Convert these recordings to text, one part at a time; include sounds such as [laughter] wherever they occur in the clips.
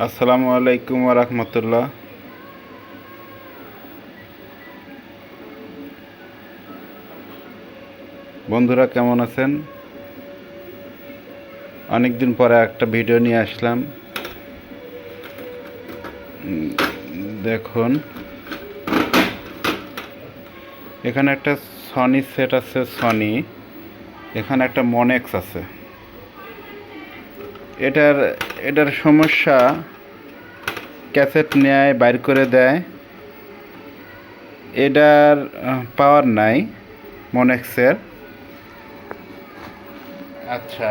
আসসালামু আলাইকুম রহমতুল্লাহ। বন্ধুরা, কেমন আছেন? অনেক দিন পরে একটা ভিডিও নিয়ে আসলাম। দেখুন, এখানে একটা সনি সেট আছে সনি এখানে একটা মনেক্স আছে। এটার এটার সমস্যা ক্যাসেট নেয়, বাইর করে দেয়। এটার পাওয়ার নাই, মনেক্সের। আচ্ছা।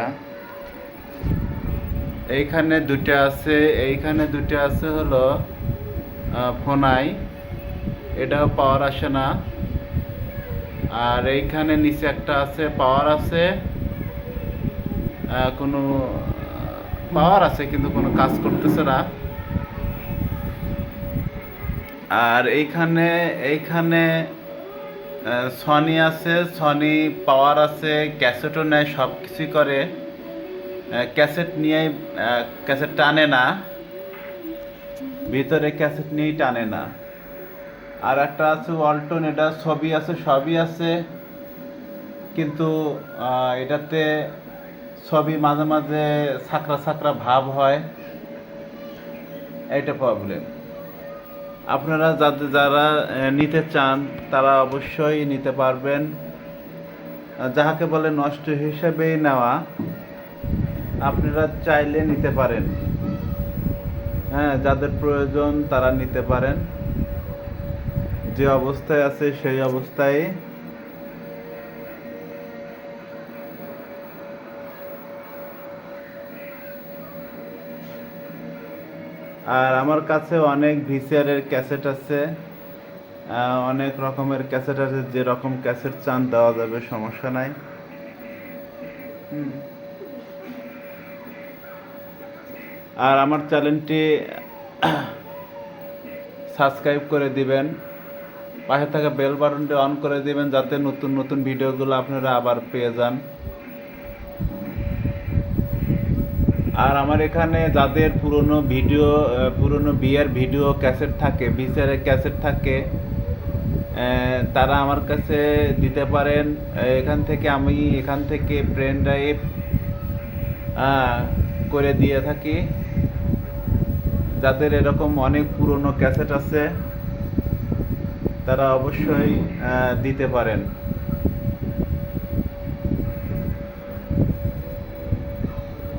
এইখানে দুটো আছে, এইখানে দুটো আছে হলো ফোনাই। এটাও পাওয়ার আসে না। আর এইখানে নিচে একটা আছে, পাওয়ার আছে। কোনো পাওয়ার আছে, কিন্তু কোনো কাজ করতেছে না। আর এইখানে এইখানে সনি আছে সনি পাওয়ার আছে ক্যাসেটও নেয় সব কিছুই করে ক্যাসেট নিয়ে ক্যাসেট টানে না। ভিতরে ক্যাসেট নিয়েই টানে না। আর একটা আছে ওয়ালটন এটা ছবি আছে, সবই আছে। কিন্তু এটাতে ছবি মাঝে মাঝে ছাকরা ছাকরা ভাব হয়। এটা প্রবলেম আপনারা যাদের যারা নিতে চান, তারা অবশ্যই নিতে পারবেন। যাহাকে বলে নষ্ট হিসেবেই নেওয়া, আপনারা চাইলে নিতে পারেন। হ্যাঁ যাদের প্রয়োজন তারা নিতে পারেন। যে অবস্থায় আছে সেই অবস্থায় আর আমার কাছে অনেক ভিসিআরের ক্যাসেট আছে। অনেক রকমের ক্যাসেট আছে যে রকম ক্যাসেট চান দেওয়া যাবে, সমস্যা নাই। আর আমার চ্যানেলটি [coughs] সাবস্ক্রাইব করে দিবেন। পাশে থাকা বেল বাটনটি অন করে দিবেন, যাতে নতুন নতুন ভিডিওগুলো আপনারা আবার পেয়ে যান। আর আমার এখানে যাদের পুরনো ভিডিও পুরনো বিয়ের ভিডিও ক্যাসেট থাকে ভিসিআরের ক্যাসেট থাকে তারা আমার কাছে দিতে পারেন। এখান থেকে আমি এখান থেকে পেন ড্রাইভ করে দিয়ে থাকি। যাদের এরকম অনেক পুরনো ক্যাসেট আছে, তারা অবশ্যই দিতে পারেন।